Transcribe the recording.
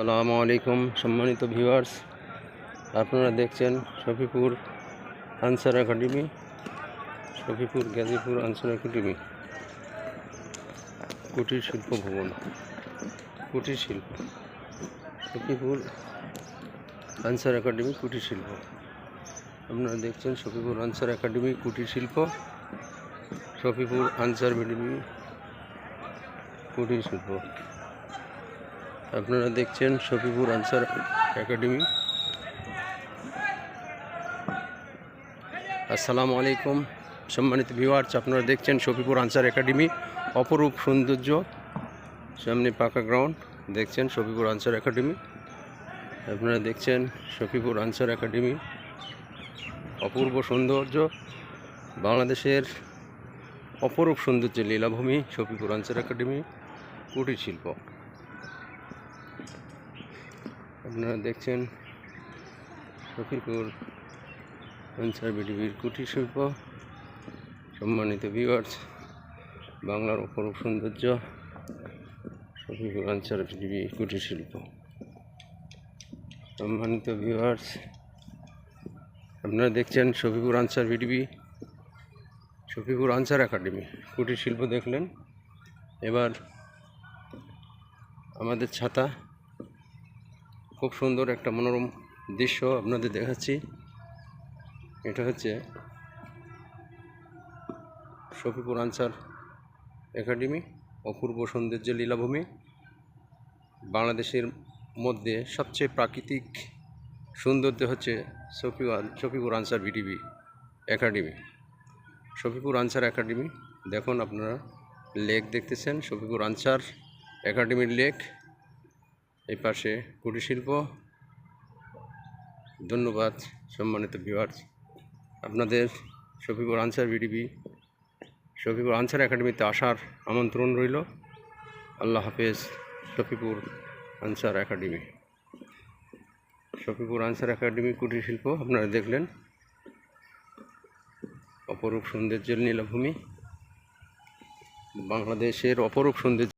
আসসালামু আলাইকুম, সম্মানিত ভিউয়ার্স। আপনারা দেখছেন শফিপুর আনসার একাডেমি, শফিপুর গাজীপুর আনসার একাডেমি। কুটির শিল্প ভবন, কুটির শিল্প, শফিপুর আনসার একাডেমি কুটির শিল্প। আপনারা দেখছেন শফিপুর আনসার একাডেমি কুটির শিল্প, শফিপুর আনসার একাডেমি কুটির শিল্প। আপনারা দেখছেন শফিপুর আনসার একাডেমি। আসসালামু আলাইকুম। সম্মানিত ভিউয়ার্স আপনারা দেখছেন শফিপুর আনসার একাডেমি। অপরূপ সৌন্দর্য, সামনে পাকা গ্রাউন্ড দেখছেন শফিপুর আনসার একাডেমি। আপনারা দেখছেন শফিপুর আনসার একাডেমি। অপূর্ব সৌন্দর্য, বাংলাদেশের অপরূপ সৌন্দর্যের লীলাভূমি শফিপুর আনসার একাডেমি। কুটির শিল্প। আপনারা দেখছেন শফিকুর আনসার বিডিবির কুটির শিল্প। সম্মানিত ভিউয়ার্স বাংলার অপরূপ সৌন্দর্য শফিকুর আনসার বিডিবি কুটির শিল্প। সম্মানিত ভিউয়ার্স আপনারা দেখছেন শফিকুর আনসার বিডিবি শফিকুর আনসার একাডেমি। কুটির শিল্প দেখলেন। এবার আমাদের ছাতা খুব সুন্দর একটা মনোরম দৃশ্য আপনাদের দেখাচ্ছি। এটা হচ্ছে শফিপুর আনসার একাডেমি, অপূর্ব সৌন্দর্য লীলাভূমি, বাংলাদেশের মধ্যে সবচেয়ে প্রাকৃতিক সৌন্দর্য হচ্ছে Shafi Shafipur Ansar VDP academy. Shafipur Ansar academy, দেখুন আপনারা, লেক দেখতেছেন শফিপুর আনসার একাডেমির লেক। এই পাশে কুটির শিল্প। ধন্যবাদ, সম্মানিত ভিউয়ার্স আপনাদের শফিকুর আনসার বিডিবি শফিকুর আনসার একাডেমিতে আসার আমন্ত্রণ রইল। আল্লাহ হাফেজ, শফিকুর আনসার একাডেমি। শফিকুর আনসার একাডেমি কুটির শিল্প, আপনারা দেখলেন। অপরূপ সৌন্দর্যের নীলাভূমি। বাংলাদেশের অপরূপ সৌন্দর্য